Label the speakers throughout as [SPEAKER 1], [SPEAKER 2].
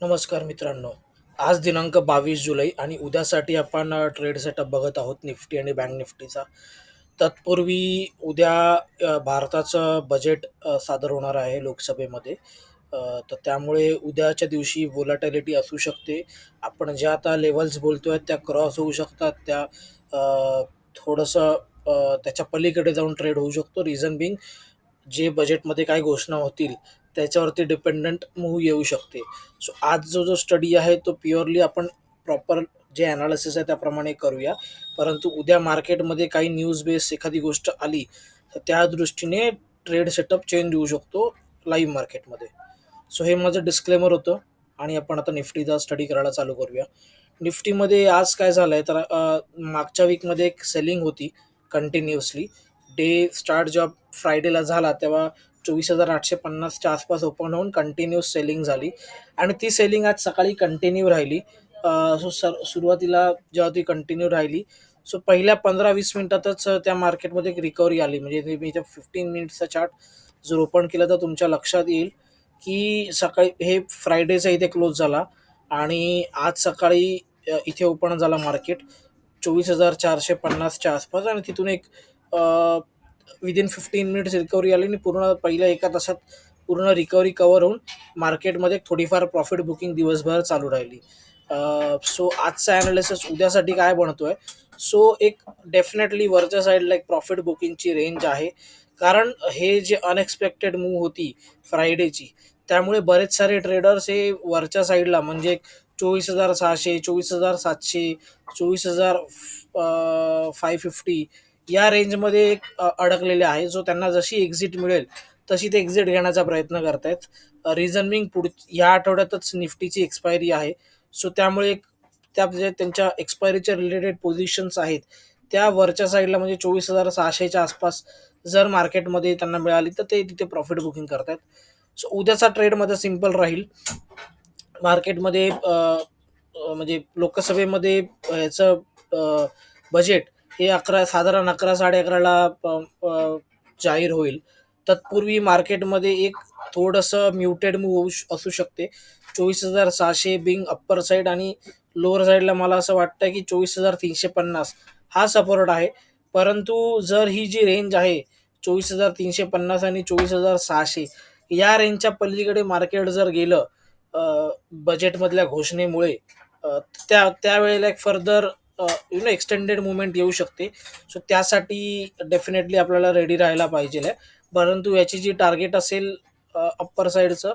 [SPEAKER 1] नमस्कार मित्रांनो. आज दिनांक बावीस जुलै आणि उद्यासाठी आपण ट्रेड सेटअप बघत आहोत निफ्टी आणि बँक निफ्टीचा. तत्पूर्वी उद्या भारताचं बजेट सादर होणार आहे लोकसभेमध्ये. तर त्यामुळे उद्याच्या दिवशी वोलाटॅलिटी असू शकते. आपण ज्या आता लेवल्स बोलतो आहे त्या क्रॉस होऊ शकतात. त्या थोडंसं त्याच्या पलीकडे जाऊन ट्रेड होऊ शकतो. रिझन बिंग जे बजेटमध्ये काय घोषणा होतील त्याच्यावरती डिपेंडंट मूव्ह येऊ शकते. सो आज जो, जो स्टडी आहे तो प्युअरली आपण प्रॉपर जे एनालिसिस आहे त्याप्रमाणे करूया. परंतु उद्या मार्केटमध्ये काही न्यूज बेस एखादी गोष्ट आली, तर त्या दृष्टीने ट्रेड सेटअप चेंज होऊ शकतो लाईव्ह मार्केटमध्ये. सो हे माझं डिस्क्लेमर होतं आणि आपण आता निफ्टीचा स्टडी करायला चालू करूया. निफ्टीमध्ये आज काय झालं आहे तर मागच्या वीकमध्ये एक सेलिंग होती कंटिन्युअसली. डे स्टार्ट जेव्हा फ्रायडेला झाला तेव्हा चोवीस हजार आठशे पन्नासच्या आसपास ओपन होऊन कंटिन्यू सेलिंग झाली आणि ती सेलिंग आज सकाळी कंटिन्यू राहिली. सो सर सुरुवातीला जेव्हा ती कंटिन्यू राहिली, सो पहिल्या 15-20 मिनिटातच त्या मार्केटमध्ये एक रिकव्हरी आली. म्हणजे मी इथे 15 मिनिट्सचा चार्ट जर ओपन केला तर तुमच्या लक्षात येईल, की सकाळी हे फ्रायडेचा इथे क्लोज झाला आणि आज सकाळी इथे ओपन झाला मार्केट चोवीस हजार चारशे पन्नासच्या आसपास आणि तिथून एक विदिन 15 मिनिट्स रिकव्हरी आली आणि पूर्ण पहिल्या एका तासात पूर्ण रिकव्हरी कवर होऊन मार्केटमध्ये थोडीफार प्रॉफिट बुकिंग दिवसभर चालू राहिली. सो आजचा ॲनालिसिस उद्यासाठी काय बनतोय? सो एक डेफिनेटली वरच्या साईडला एक प्रॉफिट बुकिंगची रेंज आहे. कारण हे जे अनएक्सपेक्टेड मूव्ह होती फ्रायडेची, त्यामुळे बरेच सारे ट्रेडर्स हे वरच्या साईडला म्हणजे चोवीस हजार सहाशे चोवीस हजार सातशे चोवीस हजार फाय फिफ्टी या रेंजमध्ये एक अडकलेले आहे. जो त्यांना जशी एक्झिट मिळेल, तशी ते एक्झिट घेण्याचा प्रयत्न करतायत. आहेत रिझन बिंग पुढ या आठवड्यातच निफ्टीची एक्सपायरी आहे. सो त्यामुळे एक त्या जे त्यांच्या एक्सपायरीच्या रिलेटेड पोझिशन्स आहेत, त्या वरच्या साईडला म्हणजे चोवीस हजार सहाशेच्या आसपास जर मार्केटमध्ये त्यांना मिळाली, तर ते तिथे प्रॉफिट बुकिंग करतात सो उद्याचा ट्रेड माझा राहील. मार्केटमध्ये म्हणजे लोकसभेमध्ये ह्याचं बजेट हे 11 साधारण अकरा साडे अकराला प जाहीर होईल. तत्पूर्वी मार्केटमध्ये एक थोडंसं म्युटेड मूव्ह होऊ श असू शकते. 24,600 बिंग अप्पर साइड आणि लोअर साईडला मला असं वाटतं की 24,350 हा सपोर्ट आहे. परंतु जर ही जी रेंज आहे 24,350 आणि 24,600 या रेंजच्या पलीकडे मार्केट जर गेलं बजेटमधल्या घोषणेमुळे त्या त्यावेळेला एक further you know extended movement येऊ शकते. सो त्यासाठी डेफिनेटली आपल्याला रेडी राहायला पाहिजेल आहे. परंतु याची जी टार्गेट असेल अप्पर साईडचं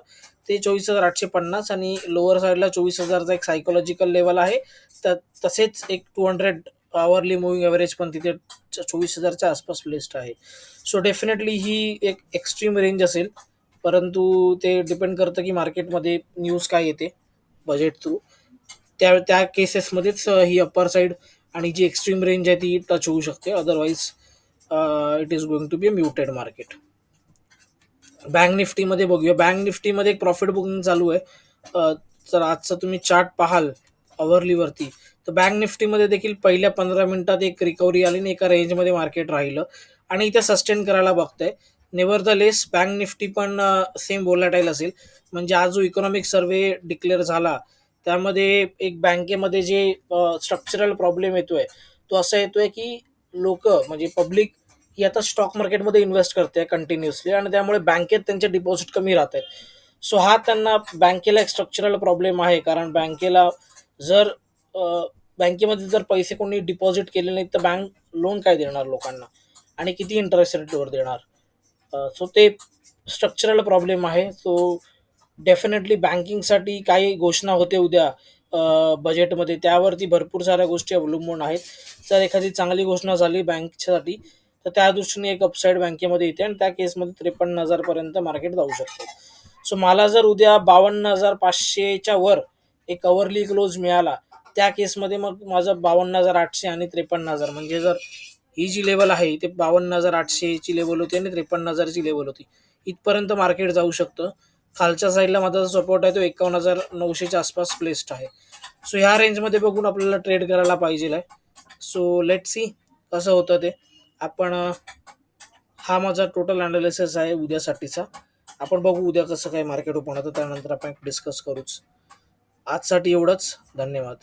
[SPEAKER 1] ते 24,850 आणि लोअर साईडला चोवीस हजारचा एक सायकोलॉजिकल लेवल आहे. तर तसेच एक two hundred hourly moving average पण तिथे चोवीस हजारच्या आसपास प्लेस्ड आहे. सो डेफिनेटली ही एक एक्स्ट्रीम रेंज असेल. परंतु ते डिपेंड करतं, की मार्केटमध्ये न्यूज काय येते बजेट थ्रू. त्या त्या केसेसमध्येच ही अप्पर साइड आणि जी एक्स्ट्रीम रेंज आहे ती टच होऊ शकते. Otherwise it is going to be a muted market. Bank निफ्टीमध्ये बघूया. बँक निफ्टीमध्ये एक प्रॉफिट बुकिंग चालू आहे. तर आजचा तुम्ही चार्ट पाहाल अवरलीवरती, तर बँक निफ्टीमध्ये देखील पहिल्या 15 मिनिटात एक रिकव्हरी आली आणि एका रेंजमध्ये मार्केट राहिलं आणि इथे सस्टेन करायला बघतंय. लेस बँक निफ्टी पण सेम व्होलॅटाईल असेल. म्हणजे आज जो इकॉनॉमिक सर्वे डिक्लेअर झाला, त्यामध्ये एक बँकेमध्ये जे स्ट्रक्चरल प्रॉब्लेम येतोय, तो असा येतोय, की लोक म्हणजे पब्लिक ही आता स्टॉक मार्केटमध्ये इन्व्हेस्ट करते कंटिन्युअसली आणि त्यामुळे बँकेत त्यांचे डिपॉझिट कमी राहत आहेत. सो हा त्यांना बँकेला एक स्ट्रक्चरल प्रॉब्लेम आहे. कारण बँकेला जर बँकेमध्ये जर पैसे कोणी डिपॉझिट केले नाहीत, तर बँक लोन काय देणार लोकांना आणि किती इंटरेस्ट रेटवर देणार? सो ते स्ट्रक्चरल प्रॉब्लेम आहे. सो डेफिनेटली बँकिंगसाठी काही घोषणा होते उद्या अ, बजेटमध्ये त्यावरती भरपूर साऱ्या गोष्टी अवलंबून आहेत. जर एखादी चांगली घोषणा झाली बँकसाठी, तर त्या दृष्टीने एक अपसाईड बँकेमध्ये येते आणि त्या केसमध्ये 53,000 पर्यंत मार्केट जाऊ शकतं. सो मला जर उद्या 52,500 च्या वर एक अवरली क्लोज मिळाला, त्या केसमध्ये मग माझं 52,800 आणि 53,000 म्हणजे जर ही जी लेव्हल आहे, ते 52,800 ची लेव्हल होती आणि 53,000 ची लेव्हल होती. इथपर्यंत मार्केट जाऊ शकतं. खालच्या साईडला माझा जो सपोर्ट आहे तो एकावन्न हजार नऊशेच्या आसपास प्लेस्ड आहे. सो ह्या रेंजमध्ये बघून आपल्याला ट्रेड करायला पाहिजेल आहे. सो लेट्स सी कसं होतं ते. आपण हा माझा टोटल अनालिसिस आहे उद्यासाठीचा. आपण बघू उद्या कसं काय मार्केट ओपन होतं. त्यानंतर आपण डिस्कस करूच. आजसाठी एवढंच धन्यवाद